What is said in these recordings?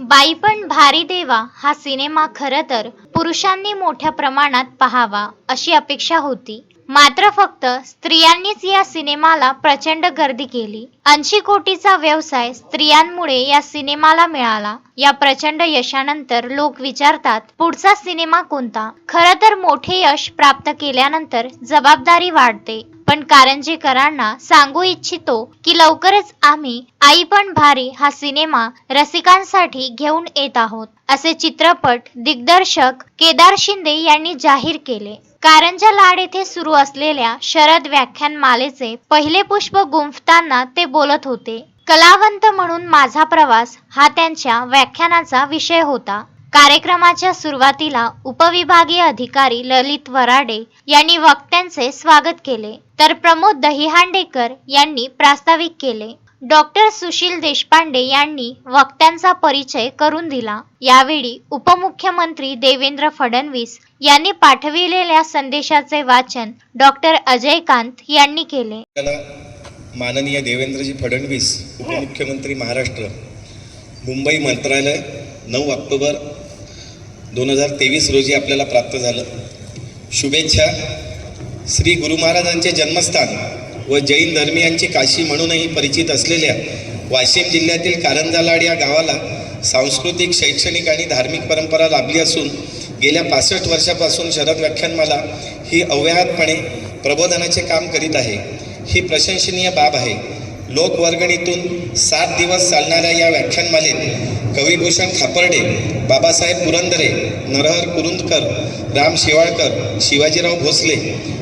बाई पण भारी देवा हा सिनेमा खरं तर पुरुषांनी मोठ्या प्रमाणात पाहावा अशी अपेक्षा होती. मात्र फक्त स्त्रियांनीच या सिनेमाला प्रचंड गर्दी केली. ऐंशी कोटीचा व्यवसाय स्त्रियांमुळे या सिनेमाला मिळाला. या प्रचंड यशानंतर लोक विचारतात पुढचा सिनेमा कोणता? खरं तर मोठे यश प्राप्त केल्यानंतर जबाबदारी वाढते. पण कारंजेकरांना सांगू इच्छितो की लवकरच आम्ही आई पण भारी हा सिनेमा रसिकांसाठी घेऊन येत आहोत असे चित्रपट दिग्दर्शक केदार शिंदे यांनी जाहीर केले. कारंजा लाड येथे सुरू असलेल्या शरद व्याख्यानमालेचे पहिले पुष्प गुंफताना ते बोलत होते कलावंत म्हणून माझा प्रवास हा त्यांच्या व्याख्यानाचा विषय होता. कार्यक्रमाच्या सुरुवातीला उपविभागीय अधिकारी ललित वराडे यांनी वक्त्यांचे स्वागत केले. तर प्रमोद दहिहांडेकर यांनी प्रास्ताविक केले. डॉक्टर सुशील देशपांडे यांनी वक्त्यांचा परिचय करून दिला. यावेळी उपमुख्यमंत्री देवेंद्र फडणवीस यांनी पाठविलेल्या संदेशाचे वाचन डॉक्टर अजय कांत यांनी केले. माननीय देवेंद्रजी फडणवीस उपमुख्यमंत्री महाराष्ट्र मुंबई मंत्रालय नऊ ऑक्टोबर दोन हजार तेवीस रोजी आपल्याला प्राप्त झालं. शुभेच्छा. श्री गुरु महाराजांचे जन्मस्थान व जैन धर्मियांची काशी म्हणूनही परिचित असलेल्या वाशिम जिल्ह्यातील कारंजालाड या गावाला सांस्कृतिक शैक्षणिक आणि धार्मिक परंपरा लाभली असून गेल्या पासष्ट वर्षापासून शरद व्याख्यानमाला ही अव्याहतपणे प्रबोधनाचे काम करीत आहे. ही प्रशंसनीय बाब आहे. लोकवर्गणीतून सात दिवस चालणाऱ्या या व्याख्यानमालेत कविभूषण खापर्डे बाबासाहेब पुरंदरे नरहर कुरुंदकर राम शेवाळकर शिवाजीराव भोसले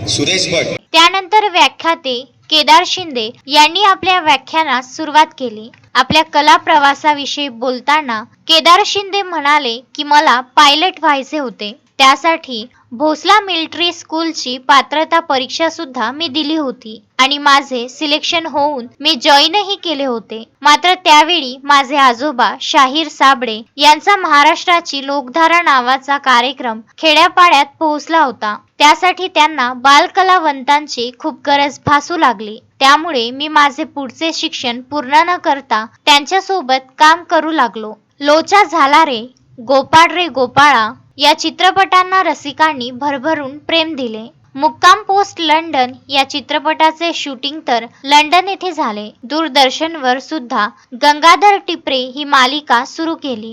सुरेश भट. त्यानंतर व्याख्याते केदार शिंदे यांनी आपल्या व्याख्यानास सुरुवात केली. आपल्या कला प्रवासाविषयी बोलताना केदार शिंदे म्हणाले की मला पायलट व्हायचे होते. त्यासाठी भोसला मिलिटरी स्कूलची पात्रता परीक्षा सुद्धा मी दिली होती. आणि माझे सिलेक्शन होऊन मी जॉईनही केले होते. मात्र त्यावेळी माझे आजोबा शाहीर साबळे यांचा महाराष्ट्राची लोकधारा नावाचा कार्यक्रम खेड्यापाड्यात पोहोचला होता. त्यासाठी त्यांना बालकलावंतांची खूप गरज भासू लागली. त्यामुळे मी माझे पुढचे शिक्षण पूर्ण न करता त्यांच्यासोबत काम करू लागलो. लोचा झाला रे गोपाळ रे गोपाळा या चित्रपटांना रसिकांनी भरभरून प्रेम दिले. मुक्काम पोस्ट लंडन या चित्रपटाचे शूटिंग तर लंडन येथे झाले. दूरदर्शनवर सुद्धा गंगाधर टिपरे ही मालिका सुरू केली.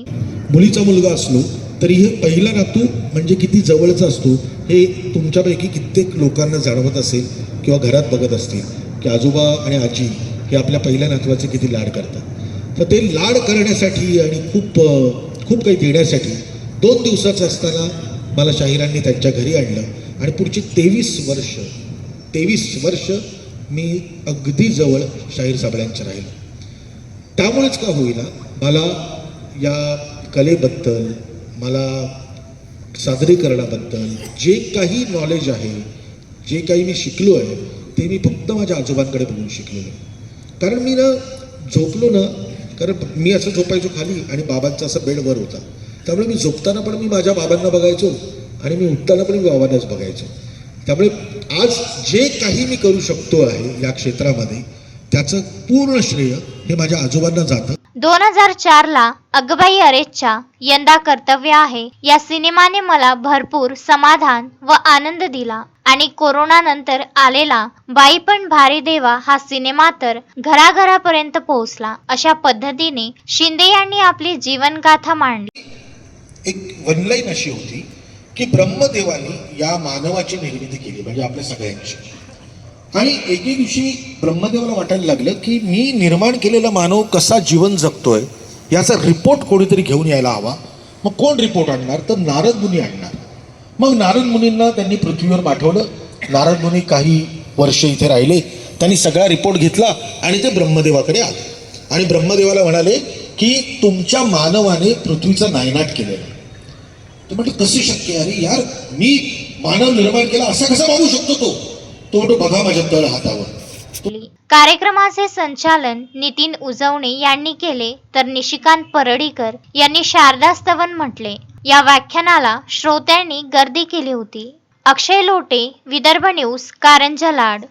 मुलीचा मुलगा असलो तरी हे पहिला नातू म्हणजे किती जवळचा असतो हे तुमच्यापैकी कित्येक लोकांना जाणवत असेल किंवा घरात बघत असतील की आजोबा आणि आजी हे आपल्या पहिल्या नातवाचे किती लाड करतात. तर ते लाड करण्यासाठी आणि खूप खूप काही देण्यासाठी दोन दिवसाचं असताना मला शाहिरांनी त्यांच्या घरी आणलं. आणि पुढची तेवीस वर्ष तेवीस वर्ष मी अगदी जवळ शाहीर साबळ्यांच्या राहिलो. त्यामुळेच का होईना मला या कलेबद्दल मला सादरीकरणाबद्दल जे काही नॉलेज आहे जे काही मी शिकलो आहे ते मी फक्त माझ्या आजोबांकडे बघून शिकलेलो आहे. कारण मी ना झोपलो ना कारण मी असं झोपायचो खाली आणि बाबांचा असं बेड वर होता. त्यामुळे मी झोपताना पण मी माझ्या बाबांना बघायचो आणि मी उठताना पण मी बाबांनाच बघायचो. त्यामुळे आज जे काही मी करू शकतो आहे या क्षेत्रामध्ये त्याचं पूर्ण श्रेय हे माझ्या आजोबांना जातं. दोन हजार चार ला अगबाई अरेच्या यंदा कर्तव्य आहे. या सिनेमाने मला भरपूर समाधान व आनंद दिला आणि कोरोना नंतर आलेला बाई पण भारी देवा हा सिनेमा तर घराघरापर्यंत पोहोचला अशा पद्धतीने शिंदे यांनी आपली जीवनगाथा मांडली. एक वनलाईन अशी होती की ब्रह्मदेवाने या मानवाची निर्मिती केली म्हणजे आपल्या सगळ्यांची. आणि एके दिवशी ब्रह्मदेवाला वाटायला लागलं की मी निर्माण केलेला मानव कसा जीवन जगतोय याचा रिपोर्ट कोणीतरी घेऊन यायला हवा. मग कोण रिपोर्ट आणणार? तर नारद मुनी आणणार. मग नारद मुनींना त्यांनी पृथ्वीवर पाठवलं. नारद मुनी काही वर्ष इथे राहिले. त्यांनी सगळा रिपोर्ट घेतला आणि ते ब्रह्मदेवाकडे आले. आणि ब्रह्मदेवाला म्हणाले की तुमच्या मानवाने पृथ्वीचा नायनाट केलेला ते म्हटलं कसं शक्य अरे यार मी मानव निर्माण केला असा कसा मागू शकतो तो? तो म्हणतो बघा माझ्या तळ हातावर. कार्यक्रमाचे संचालन नितीन उजवणे यांनी केले तर निशिकांत परडीकर यांनी शारदा स्तवन म्हटले. या व्याख्यानाला श्रोत्यांनी गर्दी केली होती. अक्षय लोटे विदर्भ न्यूज कारंजा लाड.